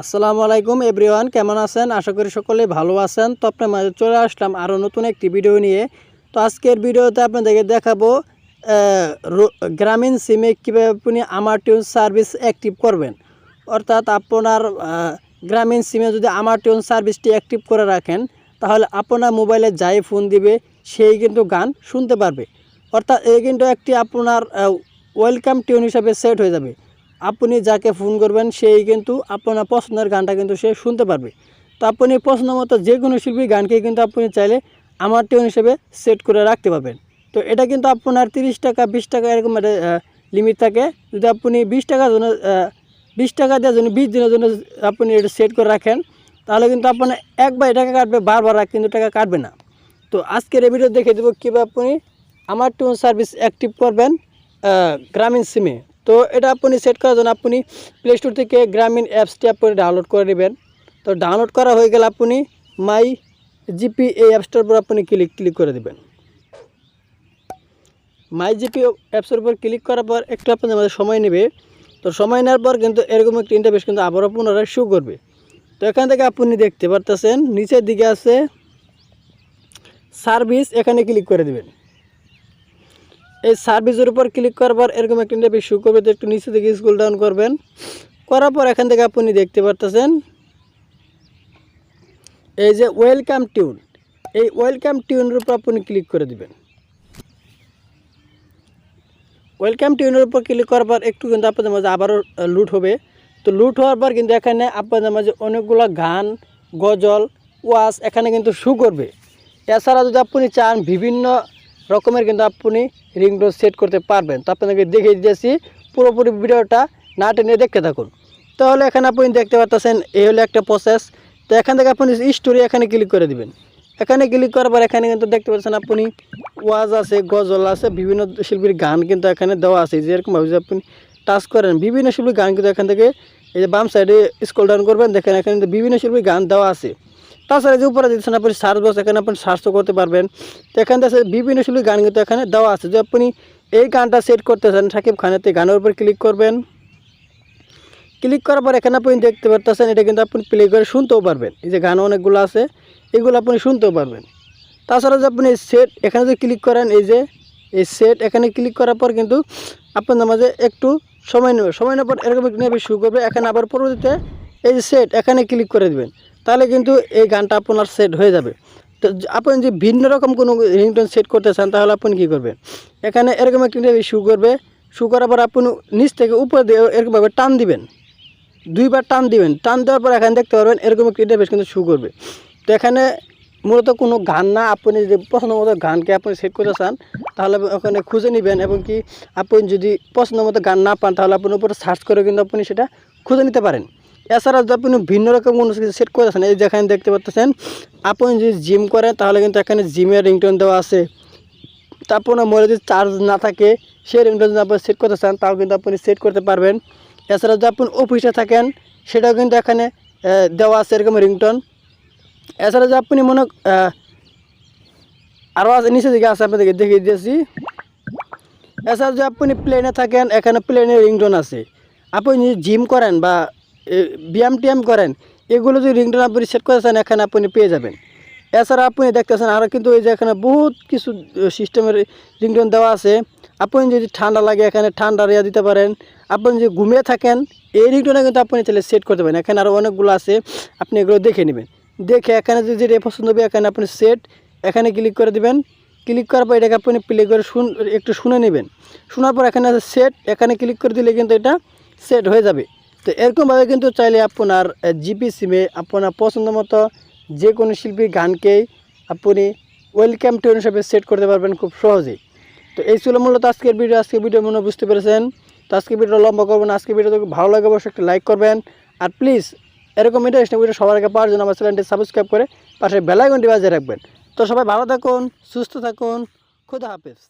আসসালামু আলাইকুম এভরিওয়ান, কেমন আছেন? আশা করি সকলে ভালো আছেন। তো আপনার মাঝে চলে আসলাম আরও নতুন একটি ভিডিও নিয়ে। তো আজকের ভিডিওতে আপনাদেরকে দেখাবো গ্রামীণ সিমে কীভাবে আপনি আমার টিউন সার্ভিস অ্যাক্টিভ করবেন। অর্থাৎ আপনার গ্রামীণ সিমে যদি আমার টিউন সার্ভিসটি অ্যাক্টিভ করে রাখেন, তাহলে আপনার মোবাইলে যাই ফোন দিবে, সেই কিন্তু গান শুনতে পারবে। অর্থাৎ এই কিন্তু একটি আপনার ওয়েলকাম টিউন হিসাবে সেট হয়ে যাবে। আপনি যাকে ফোন করবেন, সেই কিন্তু আপনার পছন্দের গানটা কিন্তু সে শুনতে পারবে। তো আপনি পছন্দ মতো যে কোনো শিল্পী গানকে কিন্তু আপনি চাইলে আমার টিউন হিসেবে সেট করে রাখতে পারবেন। তো এটা কিন্তু আপনার তিরিশ টাকা, বিশ টাকা এরকম একটা লিমিট থাকে। যদি আপনি বিশ টাকার জন্য বিশ টাকা দেওয়ার জন্য বিশ দিনের জন্য আপনি এটা সেট করে রাখেন, তাহলে কিন্তু আপনার একবার টাকা কাটবে, বারবার কিন্তু টাকা কাটবে না। তো আজকের এই ভিডিও দেখে দেবো কীভাবে আপনি আমার টিউন সার্ভিস অ্যাক্টিভ করবেন গ্রামীণ সিমে তো এটা আপনি সেট করার জন্য আপনি প্লে স্টোর থেকে গ্রামীণ অ্যাপসটি আপনি ডাউনলোড করে নেবেন তো ডাউনলোড করা হয়ে গেলে আপনি মাই জিপি এই অ্যাপসটার উপর আপনি ক্লিক ক্লিক করে দেবেন। মাই জিপি অ্যাপসের উপর ক্লিক করার পর একটু আপনাদের মধ্যে সময় নেবে। তো সময় নেওয়ার পর কিন্তু এরকম একটি ইন্টারফেস কিন্তু আবারও পুনরায় শো করবে তো এখান থেকে আপনি দেখতে পারতেছেন, নিচের দিকে আছে সার্ভিস এখানে ক্লিক করে দেবেন। এই সার্ভিসের উপর ক্লিক করার পর এরকম একটা ইন্টারফেস শো করবে, তো একটু নিচে থেকে স্কুল ডাউন করবেন। করার পর এখান থেকে আপনি দেখতে পারতেছেন, এই যে ওয়েলকাম টিউন এই ওয়েলকাম টিউনের উপর আপনি ক্লিক করে দিবেন। ওয়েলকাম টিউনের উপর ক্লিক করার পর একটু কিন্তু আপনাদের মাঝে আবারও লুট হবে। তো লুট হওয়ার পর কিন্তু এখানে আপনাদের মাঝে অনেকগুলো গান, গজল, ওয়াজ এখানে কিন্তু শু করবে। এছাড়া যদি আপনি চান বিভিন্ন রকমের কিন্তু আপনি রিংটোন সেট করতে পারবেন। তো আপনাদেরকে দেখিয়ে দিয়েছি পুরোপুরি ভিডিওটা না টেনে দেখতে থাকুন। তাহলে এখানে আপনি দেখতে পাচ্ছেন এই হলো একটা প্রসেস তো এখান থেকে আপনি স্টোরি এখানে ক্লিক করে দিবেন। এখানে ক্লিক করার পর এখানে কিন্তু দেখতে পাচ্ছেন আপনি ওয়াজ আছে, গজল আছে, বিভিন্ন শিল্পীর গান কিন্তু এখানে দেওয়া আছে। যেরকমভাবে যদি আপনি টাচ করেন, বিভিন্ন শিল্পীর গান কিন্তু এখান থেকে এই যে বাম সাইডে স্ক্রল ডাউন করবেন, দেখেন এখানে কিন্তু বিভিন্ন শিল্পীর গান দেওয়া আছে। তাছাড়া যে উপরে দিচ্ছেন আপনি সার্চ বক্স এখানে আপনি সার্চও করতে পারবেন। তো এখান থেকে বিভিন্ন শিল্পীর গান কিন্তু এখানে দেওয়া আছে। যে আপনি এই গানটা সেট করতে চান সাকিব খানের, তো গানের উপর ক্লিক করবেন। ক্লিক করার পর এখানে আপনি দেখতে পারতেছেন, এটা কিন্তু আপনি প্লে করে শুনতেও পারবেন। এই যে গান অনেকগুলো আছে, এগুলো আপনি শুনতেও পারবেন। তাছাড়া যে আপনি সেট এখানে যদি ক্লিক করেন, এই যে, এই সেট এখানে ক্লিক করার পর কিন্তু আপনাদের মাঝে একটু সময় নেবে। সময় নেওয়ার পর এরকম একটু নেবে, শুরু করবে। এখানে আবার পরবর্তীতে এই যে সেট এখানে ক্লিক করে দেবেন। তাহলে কিন্তু এই গানটা আপনার সেট হয়ে যাবে। তো আপনি যদি ভিন্ন রকম কোনো রিংটোন সেট করতে চান, তাহলে আপনি কী করবেন? এখানে এরকম একটু শু করবে। শু করার পর আপনি নিচ থেকে উপরে দিয়ে এরকমভাবে টান দিবেন। দুইবার টান দিবেন। টান দেওয়ার পর এখানে দেখতে পারবেন এরকম একটি ইন্টারফেস কিন্তু শু করবে। তো এখানে মূলত কোনো গান না, আপনি যদি পছন্দ মতো গানকে আপনি সেট করতে চান, তাহলে ওখানে খুঁজে নেবেন এবং কি আপনি যদি পছন্দ মতো গান না পান, তাহলে আপনি উপরে সার্চ করে কিন্তু আপনি সেটা খুঁজে নিতে পারেন। এছাড়া আপনি ভিন্ন রকম কোনো কিছু সেট করেছেন এই যেখানে দেখতে পাচ্ছেন আপনি যদি জিম করেন, তাহলে কিন্তু এখানে জিমের রিংটোন দেওয়া আছে। তারপর মোবাইলে যদি চার্জ না থাকে, সেই রিংটোন যদি আপনি সেট করতে চান, তাও কিন্তু আপনি সেট করতে পারবেন। এছাড়া যদি আপনি অফিসে থাকেন, সেটাও কিন্তু এখানে দেওয়া আছে এরকম রিংটোন এছাড়া যদি আপনি মনে আরও আছে নিচে দিকে আছে, আপনাদেরকে দেখিয়ে দিয়েছি। এছাড়া যদি আপনি প্লেনে থাকেন, এখানে প্লেনের রিংটোন আছে। আপনি যদি জিম করেন বা ব্যায়াম টিয়াম করেন, এগুলো যদি রিংটোন আপনি সেট করেছেন এখানে আপনি পেয়ে যাবেন। এছাড়া আপনি দেখতেছেন আরও কিন্তু এই যে এখানে বহুত কিছু সিস্টেমের রিংটোন দেওয়া আছে। আপনি যদি ঠান্ডা লাগে, এখানে ঠান্ডা রেয়া দিতে পারেন। আপনি যদি ঘুমিয়ে থাকেন, এই রিংটোনে কিন্তু আপনি তাহলে সেট করতে পারেন। এখানে আরও অনেকগুলো আছে, আপনি এগুলো দেখে নেবেন। দেখে এখানে যদি যেটা পছন্দ হবে, এখানে আপনি সেট, এখানে ক্লিক করে দিবেন। ক্লিক করার পর এটাকে আপনি প্লে করে শুন, একটু শুনে নেবেন। শোনার পর এখানে আছে সেট, এখানে ক্লিক করে দিলে কিন্তু এটা সেট হয়ে যাবে। তো এরকমভাবে কিন্তু চাইলে আপনার জিপি সিমে আপনার পছন্দ মতো যে কোনো শিল্পীর গানকেই আপনি ওয়েলকাম টিউন হিসাবে সেট করতে পারবেন খুব সহজেই তো এই ছিল মূলত আজকের ভিডিও আজকের ভিডিও মনে বুঝতে পেরেছেন। তো আজকের ভিডিও লম্বা করবেন আজকের ভিডিও যদি ভালো লাগে অবশ্যই একটা লাইক করবেন। আর প্লিজ এরকম ইন্টারেস্টিং ভিডিও সবার আগে পাওয়ার জন্য আমার চ্যানেলটি সাবস্ক্রাইব করে পাশে বেলাইকনটি বাজিয়ে রাখবেন। তো সবাই ভালো থাকুন, সুস্থ থাকুন, খুদা হাফেজ।